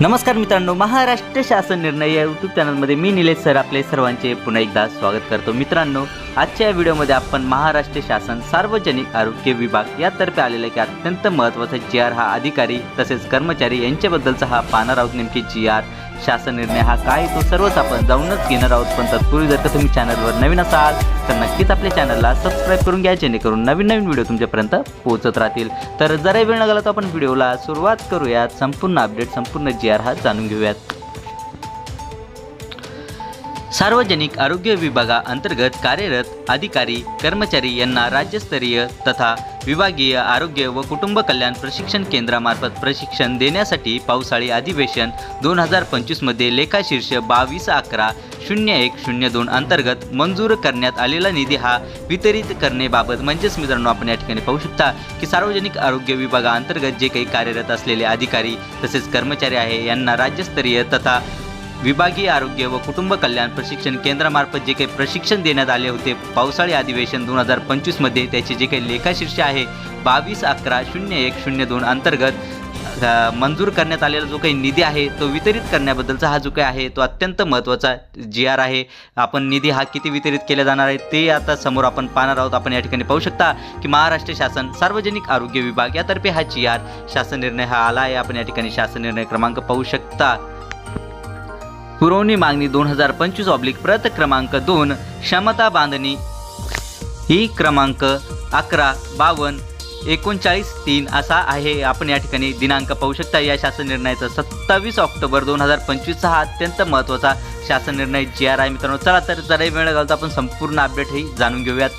नमस्कार मित्रांनो महाराष्ट्र शासन निर्णय या यूट्यूब चॅनलमध्ये मी निलेश सर आपले सर्वांचे पुन्हा एकदा स्वागत करतो. मित्रांनो आजच्या या व्हिडिओमध्ये आपण महाराष्ट्र शासन सार्वजनिक आरोग्य विभाग यातर्फे आलेला की अत्यंत महत्त्वाचा जी आर हा अधिकारी तसेच कर्मचारी यांच्याबद्दलचा हा पाहणार आहोत. नेमकी जी आर शासन निर्णय हा काय तो सर्वच आपण जाऊनच घेणार आहोत. पण तत्पूर्वी जर का तुम्ही चॅनलवर नवीन असाल तर नक्कीच आपल्या चॅनलला सबस्क्राईब करून घ्या जेणेकरून नवीन नवीन व्हिडिओ तुमच्यापर्यंत पोहोचत राहतील. तर जरा वेळ न तर आपण व्हिडिओला सुरुवात करूयात. संपूर्ण अपडेट संपूर्ण जी आर हा जाणून घेऊयात. सार्वजनिक आरोग्य विभागाअंतर्गत कार्यरत अधिकारी कर्मचारी यांना राज्यस्तरीय तथा विभागीय आरोग्य व कुटुंब कल्याण प्रशिक्षण केंद्रामार्फत प्रशिक्षण देण्यासाठी पावसाळी अधिवेशन दोन हजार पंचवीसमध्ये लेखाशीर्ष बावीस अकरा शून्य एक शून्य दोन अंतर्गत मंजूर करण्यात आलेला निधी हा वितरित करण्याबाबत म्हणजेच मित्रांनो आपण या ठिकाणी पाहू शकता की सार्वजनिक आरोग्य विभागाअंतर्गत जे काही कार्यरत असलेले अधिकारी तसेच कर्मचारी आहे यांना राज्यस्तरीय तथा विभागीय आरोग्य व कुटुंब कल्याण प्रशिक्षण केंद्रामार्फत जे काही प्रशिक्षण देण्यात आले होते पावसाळी अधिवेशन दोन हजार पंचवीसमध्ये त्याचे जे काही लेखाशीर्ष आहे बावीस अकरा शून्य एक शून्य दोन अंतर्गत मंजूर करण्यात आलेला जो काही निधी आहे तो वितरित करण्याबद्दलचा हा जो काही आहे तो अत्यंत महत्त्वाचा जी आर आहे. आपण निधी हा किती वितरित केला जाणार आहे ते आता समोर आपण पाहणार आहोत. आपण या ठिकाणी पाहू शकता की महाराष्ट्र शासन सार्वजनिक आरोग्य विभाग यातर्फे हा जी आर शासन निर्णय हा आला आहे. आपण या ठिकाणी शासन निर्णय क्रमांक पाहू शकता. पुरवणी मागणी दोन हजार पंचवीस ऑब्लिक प्रत क्रमांक दोन क्षमता बांधणी. ही क्रमांक अकरा बावन्न एकोणचाळीस तीन असा आहे. आपण या ठिकाणी दिनांक पाहू शकता. या शासन निर्णयाचा सत्तावीस ऑक्टोबर दोन हजार पंचवीसचा हा अत्यंत महत्त्वाचा शासन निर्णय. जी आर आहे मित्रांनो चला तर जरा वेळ घालता आपण संपूर्ण अपडेट ही जाणून घेऊयात.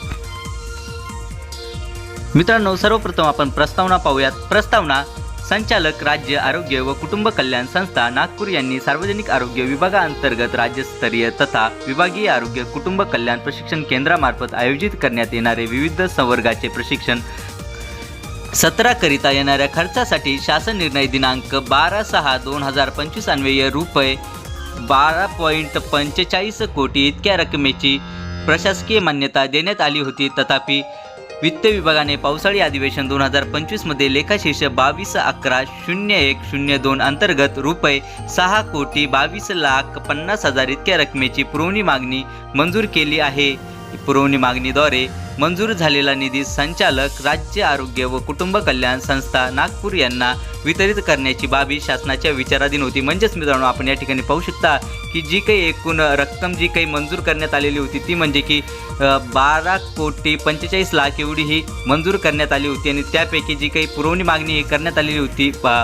मित्रांनो सर्वप्रथम आपण प्रस्तावना पाहूयात. प्रस्तावना संचालक राज्य आरोग्य व कुटुंब कल्याण संस्था नागपूर यांनी सार्वजनिक आरोग्य विभागाअंतर्गत राज्यस्तरीय तथा विभागीय आरोग्य कुटुंब कल्याण प्रशिक्षण केंद्रामार्फत आयोजित करण्यात येणारे विविध संवर्गाचे प्रशिक्षण सत्राकरिता येणाऱ्या खर्चासाठी शासन निर्णय दिनांक बारा सहा दोन हजार पंचवीस अन्वय रुपये बारा पॉईंट पंचेचाळीस कोटी इतक्या रकमेची प्रशासकीय मान्यता देण्यात आली होती. तथापि वित्त विभागाने पावसाळी अधिवेशन दोन हजार पंचवीसमध्ये लेखाशीर्ष बावीस अकरा शून्य एक शून्य दोन अंतर्गत रुपये सहा कोटी बावीस लाख पन्नास हजार इतक्या रकमेची पुरवणी मागणी मंजूर केली आहे. पुरवणी मागणीद्वारे मंजूर झालेला निधी संचालक राज्य आरोग्य व कुटुंब कल्याण संस्था नागपूर यांना वितरित करण्याची बाबी शासनाच्या विचाराधीन होती. म्हणजेच मित्रांनो आपण या ठिकाणी पाहू शकता की जी काही एकूण रक्कम जी काही मंजूर करण्यात आलेली होती ती म्हणजे की बारा कोटी पंचेचाळीस लाख एवढी ही मंजूर करण्यात आली होती आणि त्यापैकी जी काही पुरवणी मागणी ही करण्यात आलेली होती पा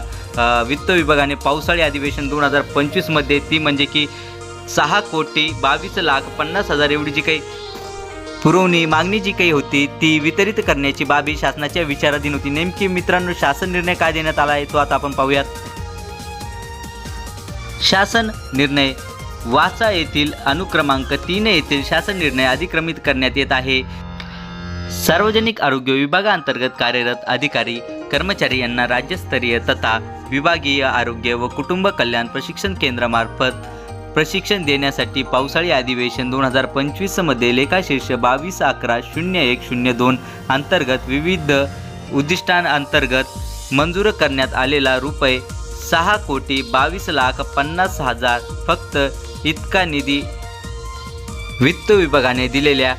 वित्त विभागाने पावसाळी अधिवेशन दोन हजार पंचवीसमध्ये ती म्हणजे की सहा कोटी बावीस लाख पन्नास हजार एवढी जी काही पुरवणी मागणी जी काही होती ती वितरित करण्याची बाबी शासनाच्या विचाराधीन होती नेमकी मित्रांनो शासन निर्णय काय देण्यात आला आहे तो आता आपण पाहूयात. शासन निर्णय वाचा येथील अनुक्रमांक तीन येथील शासन निर्णय अधिक्रमित करण्यात येत आहे. सार्वजनिक आरोग्य विभागाअंतर्गत कार्यरत अधिकारी कर्मचारी यांना राज्यस्तरीय तथा विभागीय आरोग्य व कुटुंब कल्याण प्रशिक्षण केंद्रामार्फत प्रशिक्षण देण्यासाठी पावसाळी अधिवेशन दोन हजार पंचवीसमध्ये लेखाशीर्ष बावीस अकरा शून्य एक शून्य दोन अंतर्गत विविध उद्दिष्टांअंतर्गत मंजूर करण्यात आलेला रुपये सहा कोटी बावीस लाख पन्नास हजार फक्त इतका निधी वित्त विभागाने दिलेल्या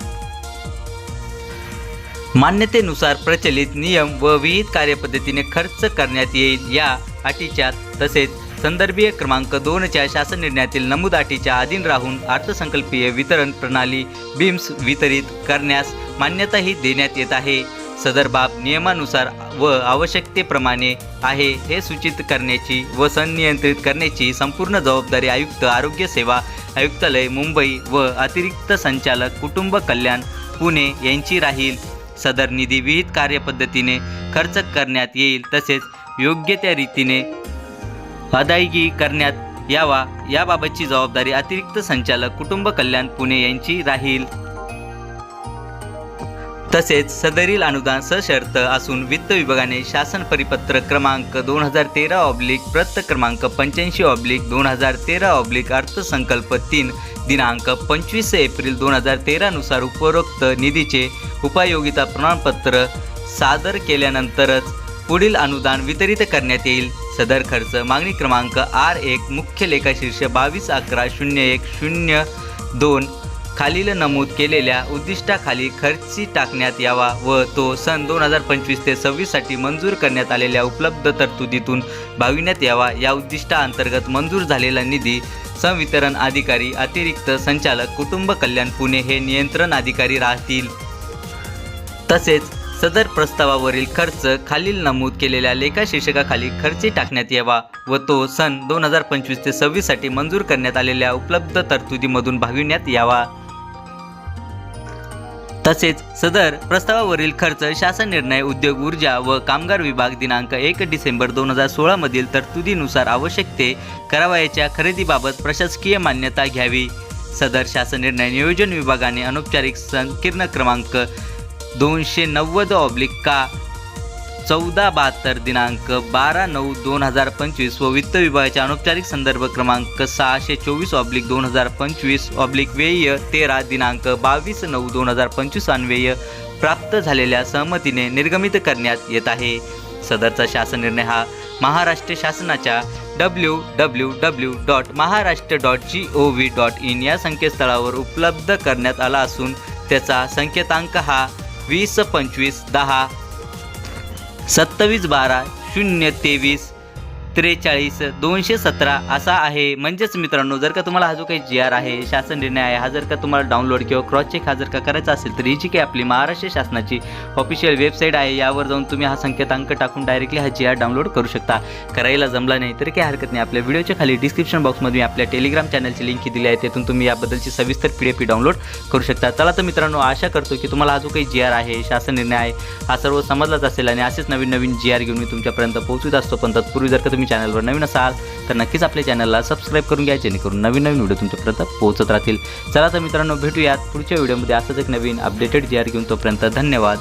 मान्यतेनुसार प्रचलित नियम व विहित कार्यपद्धतीने खर्च करण्यात येईल या अटीच्या तसेच संदर्भीय क्रमांक दोनच्या शासन निर्णयातील नमूद अटीच्या अधीन राहून अर्थसंकल्पीय वितरण प्रणाली बिम्स वितरित करण्यास मान्यताही देण्यात येत आहे. सदर बाब नियमानुसार व आवश्यकतेप्रमाणे आहे हे सूचित करण्याची व संनियंत्रित करण्याची संपूर्ण जबाबदारी आयुक्त आरोग्य सेवा आयुक्तालय मुंबई व अतिरिक्त संचालक कुटुंब कल्याण पुणे यांची राहील. सदर निधी विहित कार्यपद्धतीने खर्च करण्यात येईल तसेच योग्य त्या रीतीने अदायगी करण्यात यावा याबाबतची जबाबदारी अतिरिक्त संचालक कुटुंब कल्याण पुणे यांची राहील. तसेच सदरील अनुदान सशर्त असून वित्त विभागाने शासन परिपत्र क्रमांक दोन हजार तेरा ऑब्लिक प्रत क्रमांक पंच्याऐंशी ऑब्लिक दोन हजार तेरा ऑब्लिक अर्थसंकल्प तीन दिनांक पंचवीस एप्रिल दोन हजार तेरानुसार उपरोक्त निधीचे उपयोगिता प्रमाणपत्र सादर केल्यानंतरच पुढील अनुदान वितरित करण्यात येईल. सदर खर्च मागणी क्रमांक आर एक मुख्य लेखाशीर्ष बावीस अकरा शून्य एक शून्य दोन खालील नमूद केलेल्या उद्दिष्टाखाली खर्ची टाकण्यात यावा व तो सन दोन हजार पंचवीस ते सव्वीससाठी मंजूर करण्यात आलेल्या उपलब्ध तरतुदीतून भाविण्यात यावा. या उद्दिष्टाअंतर्गत मंजूर झालेला निधी संवितरण अधिकारी अतिरिक्त संचालक कुटुंब कल्याण पुणे हे नियंत्रण अधिकारी राहतील. तसेच सदर प्रस्तावावरील खर्च खालील नमूद केलेल्या लेखा शीर्षकाखाली खर्ची टाकण्यात यावा व तो सन दोन हजार पंचवीस ते सव्वीससाठी मंजूर करण्यात आलेल्या उपलब्ध तरतुदीमधून भागविण्यात यावा. तसेच सदर प्रस्तावावरील खर्च शासन निर्णय उद्योग ऊर्जा व कामगार विभाग दिनांक एक डिसेंबर दोन हजार सोळामधील तरतुदीनुसार आवश्यक ते करावयाच्या खरेदीबाबत प्रशासकीय मान्यता घ्यावी. सदर शासन निर्णय नियोजन विभागाने अनौपचारिक संकीर्ण क्रमांक दोनशे नव्वद ऑब्लिक का? चौदा बहात्तर दिनांक बारा नऊ दोन हजार पंचवीस व वित्त विभागाच्या अनौपचारिक संदर्भ क्रमांक सहाशे चोवीस ऑब्लिक दोन हजार पंचवीस ऑब्लिक व्यय तेरा दिनांक बावीस नऊ दोन हजार पंचवीस अन्वय प्राप्त झालेल्या सहमतीने निर्गमित करण्यात येत आहे. सदरचा शासन निर्णय हा महाराष्ट्र शासनाच्या W W W dot Maharashtra dot G O V dot in या संकेतस्थळावर उपलब्ध करण्यात आला असून त्याचा संकेतांक हा वीस पंचवीस दहा सत्तावीस बारा शून्य तेवीस त्रेचाळीस दोनशे सतरा असा आहे. म्हणजेच मित्रांनो जर का तुम्हाला हा जो काही जी आर आहे शासन निर्णय आहे हा जर का तुम्हाला डाउनलोड किंवा क्रॉस चेक हा जर का करायचा असेल तर ही जी काही आपली महाराष्ट्र शासनाची ऑफिशियल वेबसाईट आहे यावर जाऊन तुम्ही हा संकेतांक टाकून डायरेक्टली हा जी आर डाउनलोड करू शकता. करायला जमला नाही तरी काही हरकत नाही. आपल्या व्हिडिओच्या खाली डिस्क्रिप्शन बॉक्समध्ये मी आपल्या टेलिग्राम चॅनलची लिंक दिली आहे त्यातून तुम्ही याबद्दलची सविस्तर पी डी डाउनलोड करू शकता. चला तर मित्रांनो आशा करतो की तुम्हाला हा जो काही जी आर आहे शासन निर्णय आहे हा सर्व समजलाच असेल आणि असेच नवीन नवीन जी आर घेऊन मी तुमच्यापर्यंत पोहोचत असतो. पण तत्पूर्वी जर का तुम्ही तुम्ही चॅनलवर नवीन असाल तर नक्कीच आपल्या चॅनलला सबस्क्राईब करून घ्या जेणेकरून नवीन नवीन व्हिडिओ तुमच्यापर्यंत पोहोचत राहतील. चला तर मित्रांनो भेटूयात पुढच्या व्हिडिओमध्ये असंच एक नवीन अपडेटेड जी आर घेऊन. तोपर्यंत धन्यवाद.